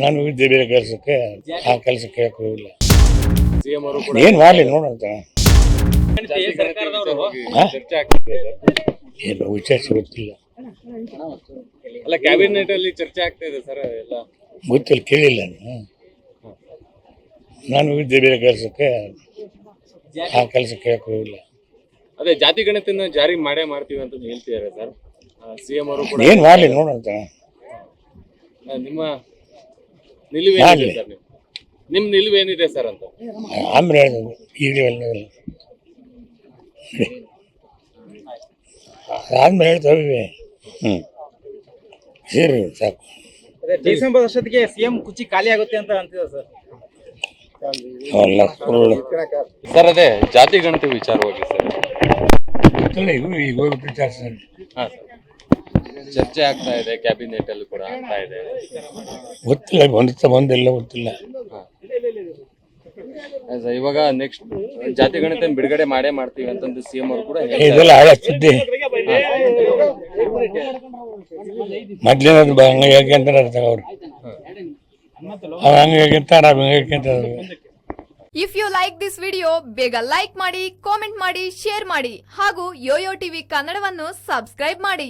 ನಾನು ಹೋಗಿದ್ದೆ ಬೇರೆ ಕೆಲಸಕ್ಕೆ ಆ ಕೆಲಸಕ್ಕೆ ಹೋಗಿಲ್ಲ ಸಿಎಂ ಅವರು ಕೂಡ ಏನು ಮಾಡಲಿ ನೋಡಂತ ಹಾ? ಏನು ವಿಚಾರಿಸಿ ಗೊತ್ತಿಲ್ಲ. ಅಲ್ಲ ಕ್ಯಾಬಿನೆಟ್ ಅಲ್ಲಿ ಚರ್ಚೆ ಆಗ್ತಾ ಇದೆ ಸರ್ ಎಲ್ಲ. ಗೊತ್ತಿಲ್ಲ ಕೇಳಿಲ್ಲ ನಾನು. ನಾನು ಹೋಗಿದ್ದೆ ಬೇರೆ ಕೆಲಸಕ್ಕೆ ಆ ಕೆಲಸಕ್ಕೆ ಹೋಗಿಲ್ಲ ಅದೇ ಜಾತಿ ಗಣತಿನ ಜಾರಿ ಮಾಡೇ ಮಾಡ್ತೀವಿ ಅಂತ ಹೇಳ್ತಿದ್ದಾರೆ ಸರ್. ಸಿಎಂ ಅವರು ಕೂಡ ಏನು ಮಾಡಲಿ ನೋಡಂತ ಆ, ನಿಮ್ಮ ನಿಲುವೇನಿದೆ. ಸರ್ ನೀವು? ನಿಮ್ ನಿಲುವೇನಿದೆ ಸರ್ ಅಂತ? ಆಮೇಲೆ ಹೇಳಿದ್ರು ಈಗಲೇ ಹೇಳಿದ್ನಲ್ಲ. ಆದ್ಮೇಲೆ ಹೇಳ್ತೇವೆ ಹ್ಞೂ ಸರಿ ಸಾಕು. ಡಿಸೆಂಬರ್ ವರ್ಷದಕ್ಕೆ ಸಿಎಂ ಕುಚಿ ಖಾಲಿ ಆಗುತ್ತೆ ಅಂತ ಅಂತಿದೆ ಸರ್. ಸುಳ್ಳು. ಸರ್ ಅದೇ ಜಾತಿ ಗಣತಿ ವಿಚಾರವಾಗಿ ಸರ್. ಗೊತ್ತಿಲ್ಲ ಈಗ ಈಗ ಹೋಗಿ ವಿಚಾರಿಸ್ತಾರೆ. ಹಾಂ ಸರ್. ಚರ್ಚೆ ಆಗ್ತಾ ಇದೆ ಕ್ಯಾಬಿನೆಟ್ ಅಲ್ಲಿ ಕೂಡ ಆಗ್ತಾ ಇದೆ. ಗೊತ್ತಿಲ್ಲ ಬಂದಿತ್ತ ಬಂದಿಲ್ಲ ಗೊತ್ತಿಲ್ಲ. ಸರ್, ಇವಾಗ ನೆಕ್ಸ್ಟ್ ಜಾತಿ ಗಣಿತ ಬಿಡುಗಡೆ ಮಾಡೇ ಮಾಡ್ತೀವಿ ಅಂತಂದು ಸಿಎಂ ಅವರು ಕೂಡ ಹೇಳ್ತಾರೆ. ಇದೆಲ್ಲ ಹಳೆ ಸುದ್ದಿ. ಮೊದ್ಲಿನದು ಬ- ಹಂಗೆ ಹೇಗೆ ಅಂತ ಇರ್ತಾರೆ ಅವ್ರು. ಅವ್ ಹಂಗೆ ಹೇಗೆ ಅಂತ ನಾವು ಹೇಗೆ ಅಂತ if you like this video ಬೇಗ ಲೈಕ್ ಮಾಡಿ ಕಾಮೆಂಟ್ ಮಾಡಿ ಶೇರ್ ಮಾಡಿ ಹಾಗೂ ಯೋಯೋ ಟಿವಿ ಕನ್ನಡವನ್ನು ಸಬ್ಸ್ಕ್ರೈಬ್ ಮಾಡಿ.